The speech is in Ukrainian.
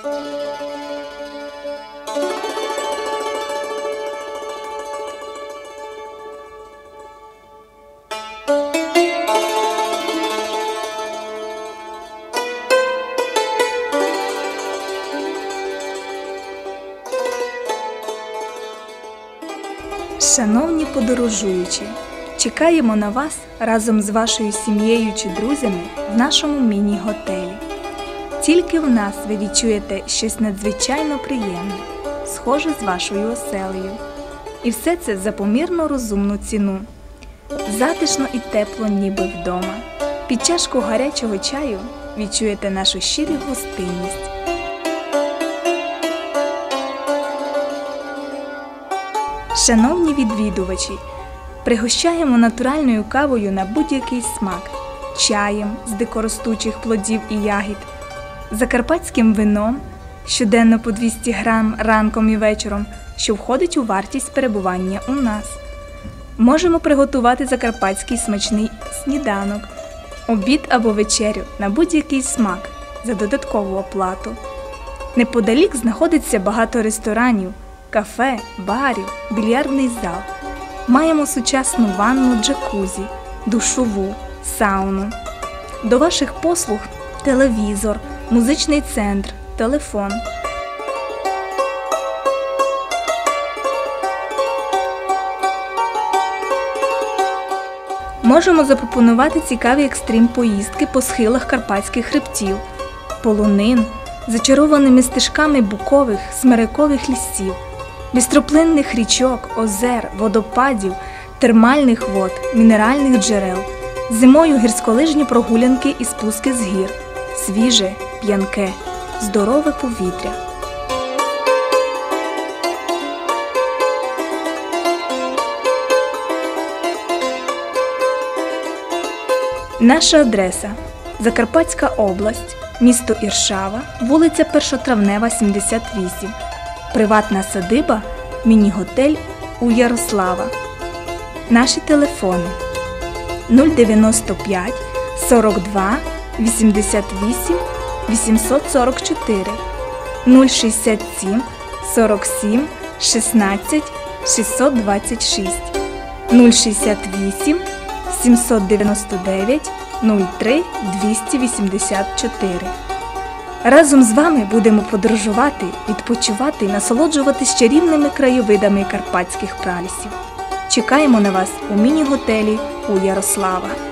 Шановні подорожуючі, чекаємо на вас разом з вашою сім'єю чи друзями в нашому міні-готелі. Тільки в нас ви відчуєте щось надзвичайно приємне, схоже з вашою оселею. І все це за помірно розумну ціну. Затишно і тепло, ніби вдома. Під чашку гарячого чаю відчуєте нашу щиру гостинність. Шановні відвідувачі, пригощаємо натуральною кавою на будь-який смак, чаєм з дикоростучих плодів і ягід, закарпатським вином, щоденно по 200 грам ранком і вечором, що входить у вартість перебування у нас. Можемо приготувати закарпатський смачний сніданок, обід або вечерю на будь-який смак за додаткову оплату. Неподалік знаходиться багато ресторанів, кафе, барів, більярдний зал. Маємо сучасну ванну джакузі, душову, сауну. До ваших послуг телевізор, музичний центр, телефон. Можемо запропонувати цікаві екстрім поїздки по схилах карпатських хребтів, полонин, зачарованими стежками букових, смирикових лісів, бістроплинних річок, озер, водопадів, термальних вод, мінеральних джерел, зимою гірськолижні прогулянки і спуски з гір, свіже, п'янке, здорове повітря. Наша адреса Закарпатська область, місто Іршава, вулиця Першотравнева, 78, приватна садиба, міні-готель у Ярослава. Наші телефони 095 42 88 844 067 47 16 626 068 799 03 284. Разом з вами будемо подорожувати, відпочивати і насолоджуватись чарівними краєвидами карпатських пралісів. Чекаємо на вас у міні-готелі у Ярослава.